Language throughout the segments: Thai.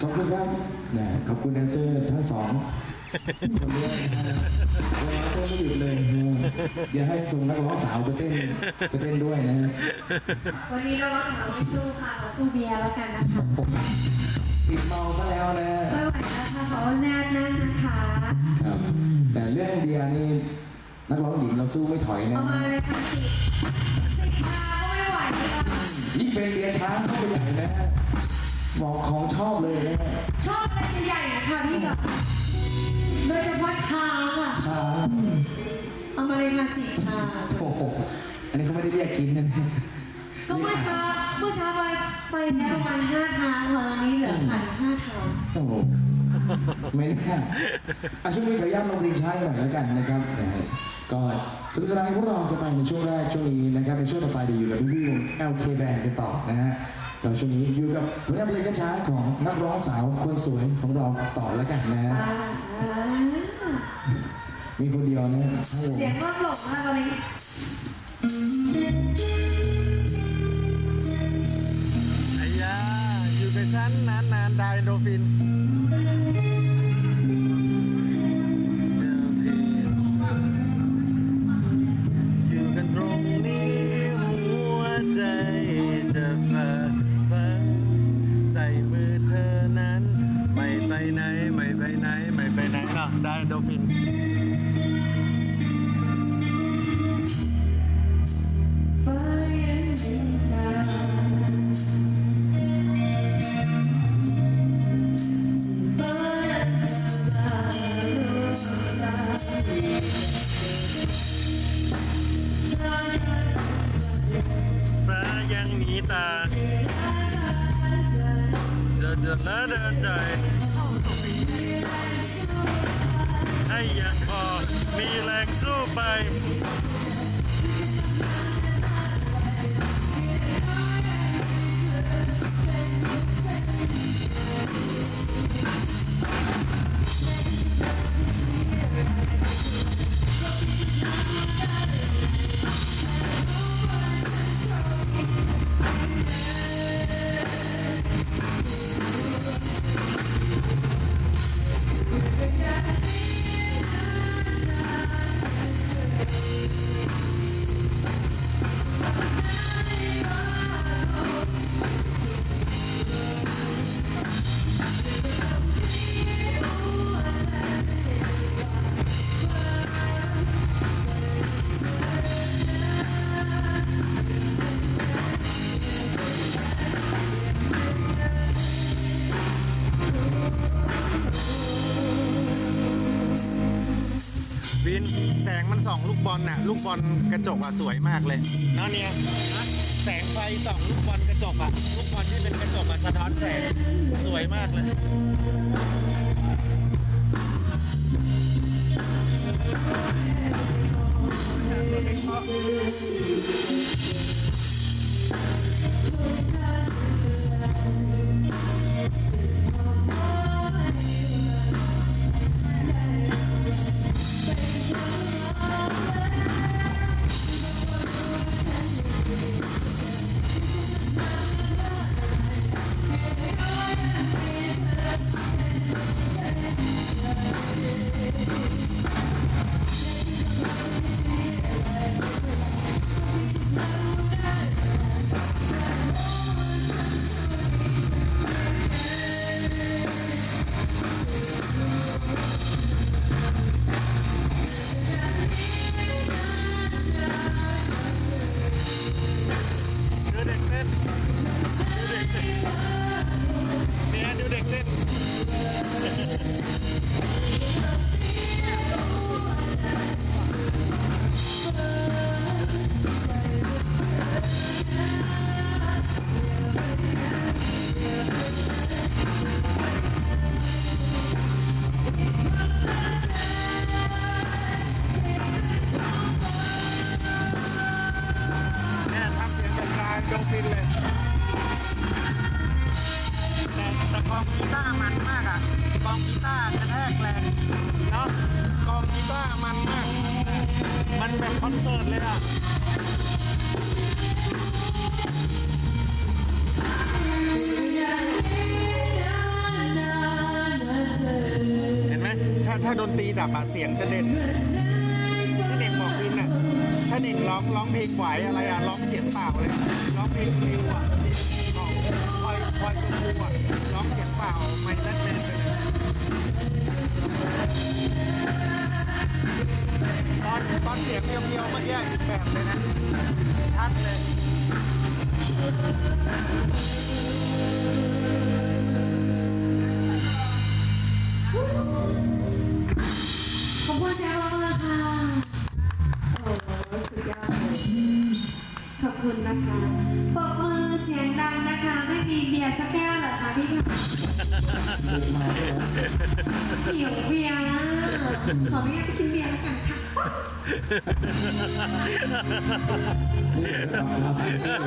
ขอบคุณครับนะขอบคุณแดนเซอร์ทั้งสองคนด้วยนะฮะเวลาเต้นไม่หยุดเลยนะอย่าให้ส่งนักร้องสาวไปเต้นไปเต้นด้วยนะฮะ วันนี้เราว่าสาวไม่สู้ค่ะขอสู้เบียร์แล้วกันนะคะ ติดเมาซะแล้วนะไม่ไหวแล้วค่ะขอแนบนั่งนะคะครับแต่เรื่องเบียร์นี่นักร้องหญิงเราสู้ไม่ถอยนะเอามาเลยค่ะสิบสิบมาก็ไม่ไหวแล้วยิ่งเป็นเบียร์ช้างเข้าไปใหญ่นะฮะบอกของชอบเลยนะฮะชอบอะไรใหญ่ๆนะคะพี่กับโดยเฉพาะช้างอะช้างเอามาเลยค่ะสิบมาโอ้โหอันนี้เขาไม่ได้เรียกกินนะเนี่ยก็เมื่อเช้า เมื่อเช้าไปไปได้ประมาณห้าทางตอนนี้เหลือขันห้าทางโอ้โหไม่แน่อะช่วงนี้ขอย้ำลงเพลงช้าหน่อยแล้วกันนะครับนะฮะก็สนุกสนานพวกเราจะไปในช่วงแรกช่วงนี้นะครับในช่วงต่อไปเดี๋ยวอยู่กับพี่ๆวง LK Band กันต่อนะฮะก็ช่วงนี้อยู่กับผลงานเพลงช้าๆของนักร้องสาวคนสวยของเราต่อแล้วกันนะฮะอ่ามีคนเดียวนะทั้งวง เสียงก็หลงมากตอนนี้ อยู่กับฉันนานนานไดโดฟินอยู่กันตรงนี้หัวใจจะฝากฝังใส่มือเธอนั้น ไม่ไปไหน ไม่ไปไหน ไม่ไปไหนนาะไดโดฟิน งมีตาเดินเดินและเดินใจให้ยังพอมีแรงสู้ไป งมันส่องลูกบอลน่ะ ลูกบอลกระจกอะสวยมากเลยเนาะเนี่ยแสงไฟส่องลูกบอลกระจกอะ ลูกบอลที่เป็นกระจกอะสะท้อนแสงสวยมากเลย องกีตาร์มันมากอะกองกีตาร์กระแทกแรงเนาะกองกีตาร์มันมาก มันแบบคอนเสิร์ตเลยอะเห็นไหมถ้าถ้าดนตรีดับอะเสียงจะเด่นถ้าเด็กบอกวินอะถ้าเด็กร้องร้องเพลงไหวอะไรอะร้องเสียงเปล่าเลยร้องเพลงริวอะ พลอยชมพูอะร้องเสียงเปล่าไม่แน่นแน่นไปเลยตอนตอนเสียงเพียวๆเมื่อกี้อีกแบบเลยนะชัดเลย ดึกมาใช่ไหมหิวเบียร์ขออนุญาตไปกินเบียร์แล้วกันค่ะนี่เดี๋ยวเราเราไปช่วย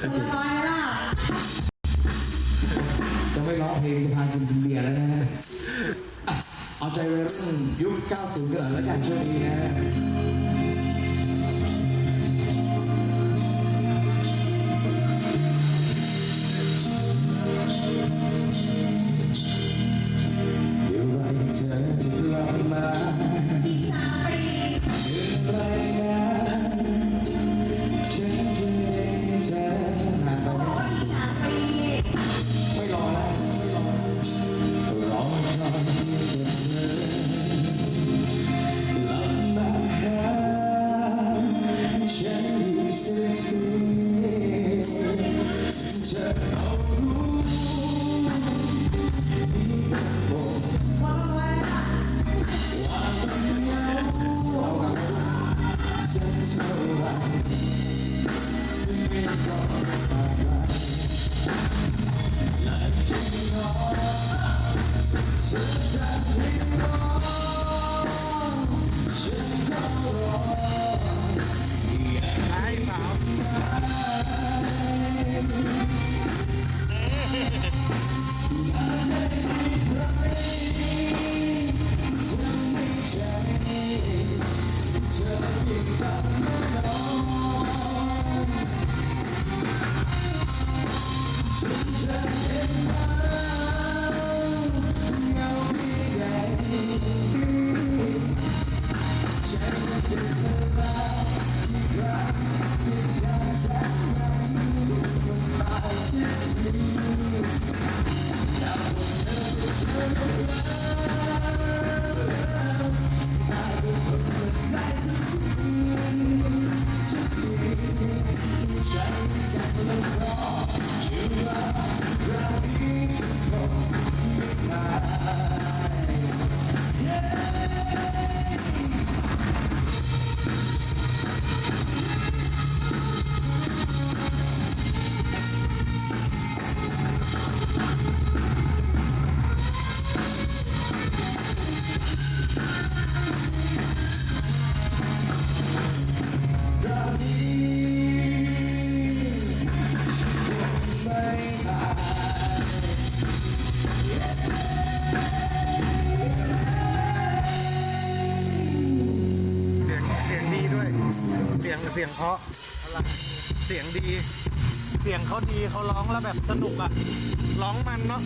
คนละร้อยไหมล่ะจะไม่ร้องเพลงจะพากินกินเบียร์แล้วนะฮะอะเอาใจวัยรุ่นยุค 90 กันหน่อยแล้วกันช่วงนี้นะ เสียงเสียงเพราะเสียงดี เสียงเขาดีเขาร้องแล้วแบบสนุกอะร้องมันเนาะ